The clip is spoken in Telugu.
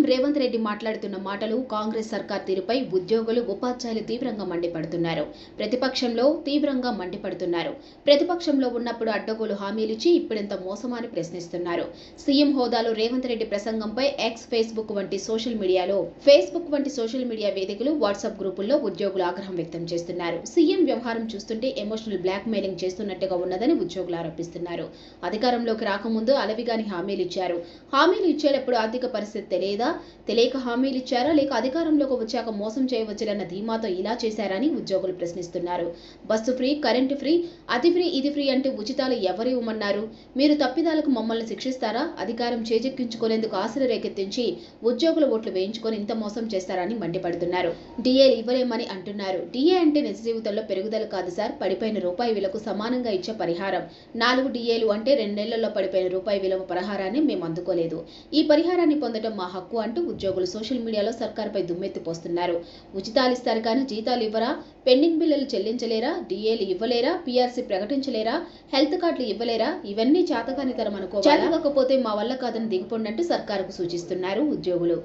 సీఎం రేవంత్ రెడ్డి మాట్లాడుతున్న మాటలు కాంగ్రెస్ సర్కార్ తీరుపై ఉద్యోగులు ఉపాధ్యాయులు తీవ్రంగా మండిపడుతున్నారు. ప్రతిపక్షంలో తీవ్రంగా మండిపడుతున్నారు. ప్రతిపక్షంలో ఉన్నప్పుడు అడ్డగోలు హామీలిచ్చి ఇప్పుడెంత మోసమని ప్రశ్నిస్తున్నారు. సీఎం హోదాలో రేవంత్ రెడ్డి ప్రసంగంపై ఎక్స్ ఫేస్బుక్ వంటి సోషల్ మీడియాలో ఫేస్బుక్ వంటి సోషల్ మీడియా వేదికలు వాట్సాప్ గ్రూపుల్లో ఉద్యోగులు ఆగ్రహం వ్యక్తం చేస్తున్నారు. సీఎం వ్యవహారం చూస్తుంటే ఎమోషనల్ బ్లాక్ మెయిలింగ్ చేస్తున్నట్టుగా ఉన్నదని ఉద్యోగులు ఆరోపిస్తున్నారు. అధికారంలోకి రాకముందు అలవిగాని హామీలు ఇచ్చారు హామీలు ఇచ్చేటప్పుడు ఆర్థిక పరిస్థితి తెలియదా? తెలియక హామీలు ఇచ్చారా లేక అధికారంలోకి వచ్చాక మోసం చేయవచ్చులన్న ధీమాతో ఇలా చేశారని ఉద్యోగులు ప్రశ్నిస్తున్నారు. బస్సు ఫ్రీ కరెంటు ఫ్రీ అది ఫ్రీ ఇది ఫ్రీ అంటే ఉచితాలు ఎవరు ఇవ్వమన్నారు? మీరు తప్పిదాలకు మమ్మల్ని శిక్షిస్తారా? అధికారం చేజెక్కించుకునేందుకు ఆశలు రేకెత్తించి ఉద్యోగుల ఓట్లు వేయించుకొని ఇంత మోసం చేస్తారని మండిపడుతున్నారు. డిఏలు ఇవ్వలేమని అంటున్నారు. డిఏ అంటే నిజ జీవితంలో పెరుగుదల కాదు సార్. పడిపోయిన రూపాయి విలకు సమానంగా ఇచ్చే పరిహారం. నాలుగు డిఏలు అంటే రెండేళ్ళలో పడిపోయిన రూపాయి విలువ పరిహారాన్ని మేము అందుకోలేదు. ఈ పరిహారాన్ని పొందడం మా హక్కు అంటూ ఉద్యోగులు సోషల్ మీడియాలో సర్కారుపై దుమ్మెత్తి పోస్తున్నారు. ఉచితాలు ఇస్తారు కానీ జీతాలు ఇవ్వరా? పెండింగ్ బిల్లులు చెల్లించలేరా? డిఏలు ఇవ్వలేరా? పీఆర్సీ ప్రకటించలేరా? హెల్త్ కార్డులు ఇవ్వలేరా? ఇవన్నీ చేతకానితరం అనుకో చేతకపోతే మా వల్ల కాదని దిగిపోండి అంటూ సర్కారుకు సూచిస్తున్నారు ఉద్యోగులు.